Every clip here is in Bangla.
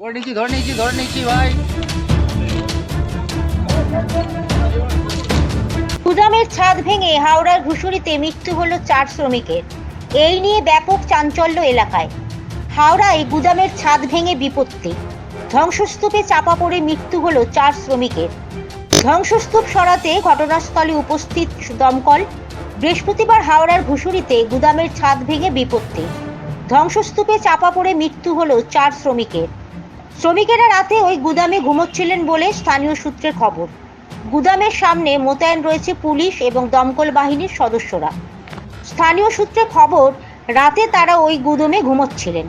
ধরে নিচ্ছি ধরে নিচ্ছি ধরে নিচ্ছি ভাই। গুদামের ছাদ ভেঙে হাওড়ার ঘুষুরিতে মৃত্যু হলো চার শ্রমিকের। এই নিয়ে ব্যাপক চাঞ্চল্য এলাকায়। হাওড়ায় গুদামের ছাদ ভেঙে বিপত্তি। ধ্বংসস্তূপে চাপা পড়ে মৃত্যু হলো চার শ্রমিকের। ধ্বংসস্তূপ সরাতে ঘটনাস্থলে উপস্থিত দমকল। বৃহস্পতিবার হাওড়ার ঘুষুরিতে গুদামের ছাদ ভেঙে বিপত্তি। ধ্বংসস্তূপে চাপা পড়ে মৃত্যু হলো চার শ্রমিকের। শ্রমিকেরা রাতে ওই গুদামে ঘুমোচ্ছিলেন বলে স্থানীয় সূত্রের খবর। গুদামের সামনে মোতায়েন রয়েছে পুলিশ এবং দমকল বাহিনীর সদস্যরা। স্থানীয় সূত্রে খবর, রাতে তারা ওই গুদামে ঘুমোচ্ছিলেন।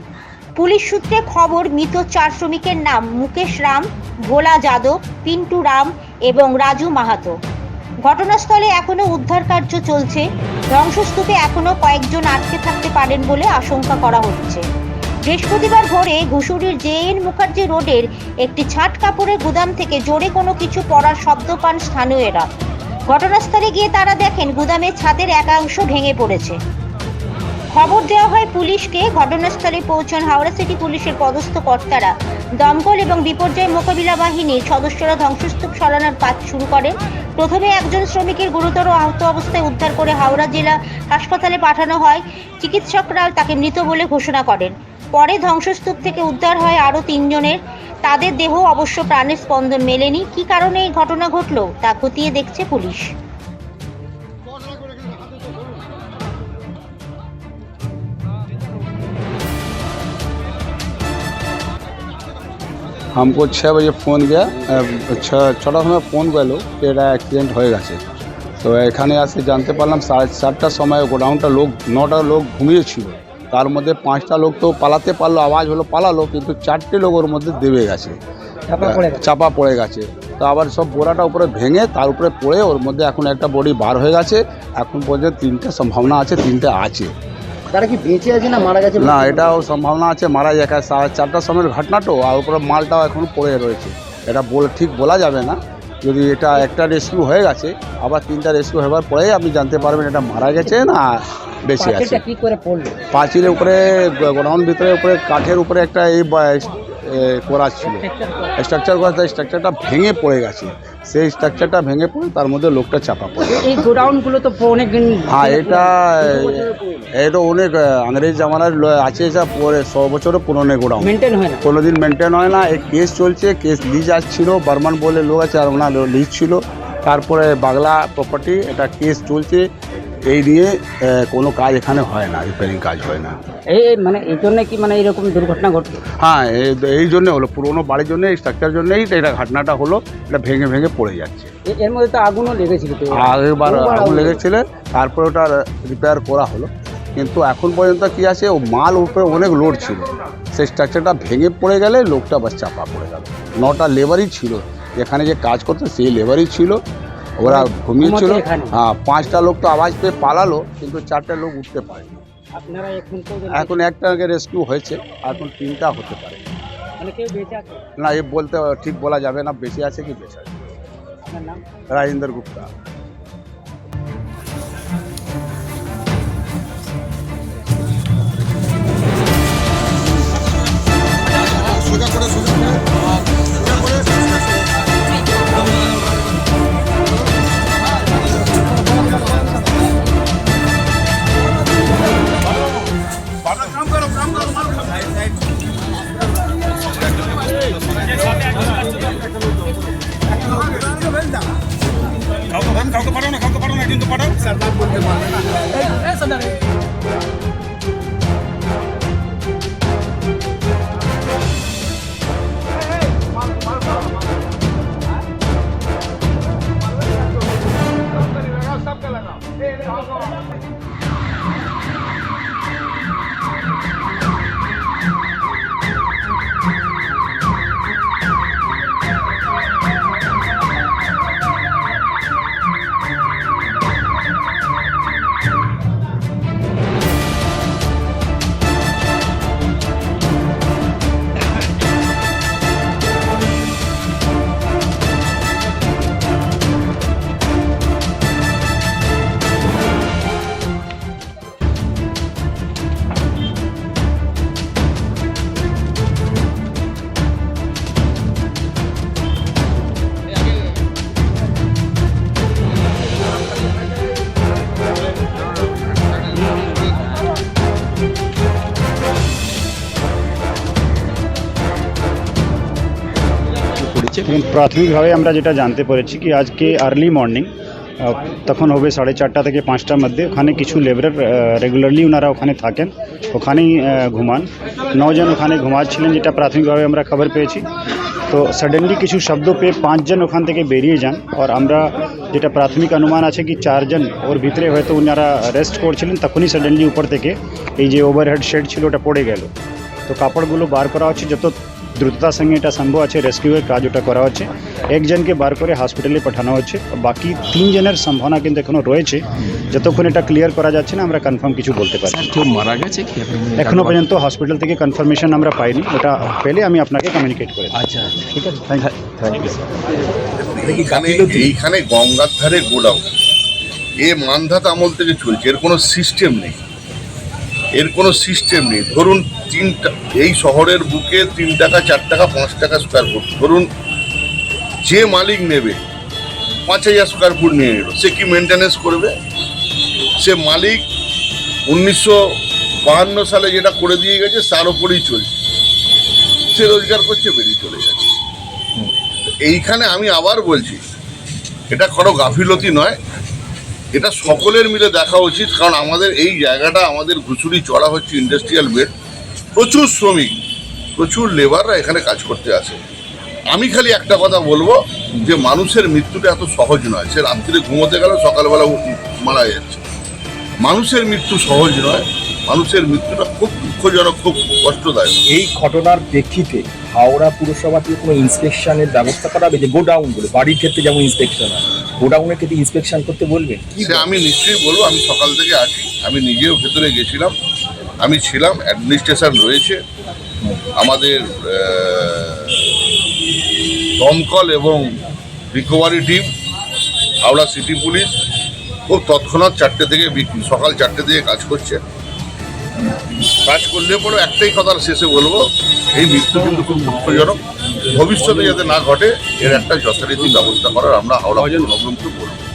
পুলিশ সূত্রে খবর, মৃত চার শ্রমিকের নাম মুকেশ রাম, ভোলা যাদব, পিন্টু রাম এবং রাজু মাহাতো। ঘটনাস্থলে এখনও উদ্ধার কার্য চলছে। ধ্বংসস্তূপে এখনও কয়েকজন আটকে থাকতে পারেন বলে আশঙ্কা করা হচ্ছে। বৃহস্পতিবার ভোরে ঘুষুরির জে এন মুখার্জি রোডের একটি ছাট কাপড়ের গুদাম থেকে জোরে কোনো কিছু পড়ার শব্দ পান স্থানীয়রা। ঘটনাস্থলে গিয়ে তারা দেখেন গুদামের ছাদের একাংশ ভেঙে পড়েছে। খবর দেওয়া হয় পুলিশকে। ঘটনাস্থলে পৌঁছান হাওড়া সিটি পুলিশের পদস্থ কর্তারা। দমকল এবং বিপর্যয় মোকাবিলা বাহিনীর সদস্যরা ধ্বংসস্তূপ সরানোর কাজ শুরু করেন। প্রথমে একজন শ্রমিকের গুরুতর আহত অবস্থায় উদ্ধার করে হাওড়া জেলা হাসপাতালে পাঠানো হয়। চিকিৎসকরা তাকে মৃত বলে ঘোষণা করেন। পরে ধ্বংসস্তূপ থেকে উদ্ধার হয় আরও তিনজনের তাদের দেহ অবশ্য প্রাণের স্পন্দন মেলেনি কী কারণে এই ঘটনা ঘটল তা খতিয়ে দেখছে পুলিশ हमको छः बजे फ़ोन गया छः ছটার সময় ফোন গেল যে এটা অ্যাক্সিডেন্ট হয়ে গেছে তো এখানে আসে জানতে পারলাম সাড়ে চারটার সময় গোডাউনটা লোক নটা লোক ঘুমিয়েছিল তার মধ্যে পাঁচটা লোক তো পালাতে পারল আওয়াজ হলো পালালো কিন্তু চারটে লোক ওর মধ্যে দেবে গেছে। চাপা পড়ে গেছে। তো আবার সব বোরাটা উপরে ভেঙে তার উপরে পড়ে ওর মধ্যে এখন একটা বডি বার হয়ে গেছে। এখন পর্যন্ত তিনটে সম্ভাবনা আছে তিনটে আছে। তারা কি বেঁচে আছে না মারা গেছে? না এটাও সম্ভাবনা আছে মারা যায়। সাড়ে চারটার সময়ের ঘটনা তো আর উপরে মালটাও এখন পড়ে রয়েছে। এটা বলে ঠিক বলা যাবে না। যদি এটা একটা রেস্কিউ হয়ে গেছে আবার তিনটা রেস্কিউ হওয়ার পরেই আপনি জানতে পারবেন এটা মারা গেছে না বেঁচে আছে। কি করে পড়ল? পাঁচিলের উপরে গোডাউন ভিতরে উপরে কাঠের উপরে একটা এই করা ছিল। স্ট্রাকচার করা স্ট্রাকচারটা ভেঙে পড়ে গেছে। সেই স্ট্রাকচারটা ভেঙে পড়ে তার মধ্যে লোকটা চাপা পড়ে। এই গোডাউনগুলো তো অনেক হ্যাঁ এটা এটা অনেক আহ, ইংরেজ জামানার আছে যা পরে শ বছরের পুরনো গোডাউন। মেনটেন হয় না? কোনোদিন মেনটেন হয় না। এই কেস চলছে কেস লিজ আসছিল বর্মান বলে লোক আছে আর ওনার লিজ ছিল। তারপরে বাংলা প্রপার্টি এটা কেস চলছে। এই নিয়ে আহ, কোনো কাজ এখানে হয় না রিপেয়ারিং কাজ হয় না। এই মানে এই জন্য কি মানে এরকম দুর্ঘটনা ঘটলো? হ্যাঁ এই- জন্য হলো পুরোনো বাড়ির জন্য এই স্ট্রাকচার জন্যই এটা ঘটনাটা হলো এটা ভেঙে ভেঙে পড়ে যাচ্ছে। এর মধ্যে তো আগুনও লেগেছিল আগেরবার আগুন আগুন লেগেছিল। তারপরে ওটা রিপেয়ার করা হলো। কিন্তু এখন পর্যন্ত কি আছে ও মাল উপরে অনেক লোড ছিল। সেই স্ট্রাকচারটা ভেঙে পড়ে গেলে লোকটা বাস চাপা পড়ে গেল। নটা লেবারই ছিল। এখানে যে কাজ করতো সেই লেবারই ছিল। ওরা ঘুমিয়েছিল ঘুমোতো এখানে? হ্যাঁ পাঁচটা লোক তো আওয়াজ পেয়ে পালালো কিন্তু চারটে লোক উঠতে আপনারা এখন পর্যন্ত এখন একটাকে রেস্কিউ হয়েছে এখন তিনটা হতে পারে। মানে কেউ বেঁচে আছে? না এ বলতে ঠিক বলা যাবে না বেশি আছে কি বেশি আছে। রাজেন্দ্র গুপ্তা। কাউকে পাঠাও না কাউকে পাঠাও না কিন্তু পাঠাও। স্যার বলতে পারবে না। পেরেছে দেখুন প্রাথমিকভাবে আমরা যেটা জানতে পেরেছি কি আজকে আর্লি মর্নিং তখন হবে সাড়ে চারটা থেকে পাঁচটার মধ্যে। ওখানে কিছু লেবারার রেগুলারলি ওনারা ওখানে থাকেন। ওখানেই আহ, ঘুমান। নজন ওখানে ঘুমাচ্ছিলেন যেটা প্রাথমিকভাবে আমরা খবর পেয়েছি। তো সাডেনলি কিছু শব্দ পেয়ে পাঁচজন ওখান থেকে বেরিয়ে যান। আর আমরা যেটা প্রাথমিক অনুমান আছে কি চারজন ওর ভিতরে হয়তো ওনারা রেস্ট করছিলেন তখনই সাডেনলি উপর থেকে এই যে ওভারহেড শেড ছিল ওটা পড়ে গেল। তো কাপড়গুলো বার করা হচ্ছে যত দ্রুততার সঙ্গে এটা সম্ভব আছে রেস্কিউয়ের কাজ ওটা করা হচ্ছে। একজনকে বার করে হসপিটালে পাঠানো হচ্ছে। বাকি তিনজনের সম্ভাবনা কিন্তু এখনও রয়েছে। যতক্ষণ এটা ক্লিয়ার করা যাচ্ছে না আমরা কনফার্ম কিছু বলতে পারি কেউ মারা গেছে কি? আপনি এখনও পর্যন্ত হসপিটাল থেকে কনফার্মেশন আমরা পাইনি। ওটা পেলে আমি আপনাকে কমিউনিকেট করে আচ্ছা ঠিক আছে? থ্যাংক থ্যাংক ইউ এইখানে এইখানে গঙ্গার ধারে গোডাউন। এ মানধাত আমল থেকে চলছে। এর কোনো সিস্টেম নেই। এর কোনো সিস্টেম নেই। ধরুন তিনটা, এই শহরের বুকে তিন টাকা, চার টাকা, পাঁচ টাকা স্কোয়ার ফুট ধরুন যে মালিক নেবে, পাঁচ হাজার স্কোয়ার ফুট নিয়ে নিল, সে কি মেনটেনেন্স করবে? সে মালিক উনিশশো বাহান্ন সালে যেটা করে দিয়ে গেছে, তার ওপরেই চলছে। সে রোজগার করছে, বেরিয়ে চলে যাচ্ছে। এইখানে আমি আবার বলছি, এটা কোনো গাফিলতি নয়। এটা সকলের মিলে দেখা উচিত, কারণ আমাদের এই জায়গাটা, আমাদের ঘুষুরি চড়া হচ্ছে ইন্ডাস্ট্রিয়াল বেড প্রচুর শ্রমিক, প্রচুর লেবাররা এখানে কাজ করতে আসে। আমি খালি একটা কথা বলব, যে মানুষের মৃত্যুটা এত সহজ নয়। সে রাত্রিরে ঘুমোতে গেল সকালবেলা মারা যাচ্ছে। মানুষের মৃত্যু সহজ নয়, মানুষের মৃত্যুটা খুব দুঃখজনক, খুব কষ্টদায়ক। এই ঘটনার প্রেক্ষিতে হাওড়া পুরসভা থেকে কোনো ইন্সপেকশনের ব্যবস্থা করা হবে? যে গোডাউন বলে, বাড়ির ক্ষেত্রে যেমন ইন্সপেকশন হয়। গোডাউনের ক্ষেত্রে ইন্সপেকশন করতে বলবেন সে আমি নিশ্চয়ই বলব, আমি সকাল থেকে আছি, আমি নিজেও ভেতরে গেছিলাম, আমি ছিলাম অ্যাডমিনিস্ট্রেশন রয়েছে, আমাদের দমকল এবং recovery team Howrah city police খুব তৎক্ষণাৎ চারটে থেকে সকাল চারটে থেকে কাজ করছে। কাজ করলে পরে একটাই কথা শেষে বলব এই মৃত্যু কিন্তু খুব দুঃখজনক। ভবিষ্যতে যাতে না ঘটে এর একটা যথারীতি ব্যবস্থা করার আমরা হাওড়া নবরঙ্গকে বলব।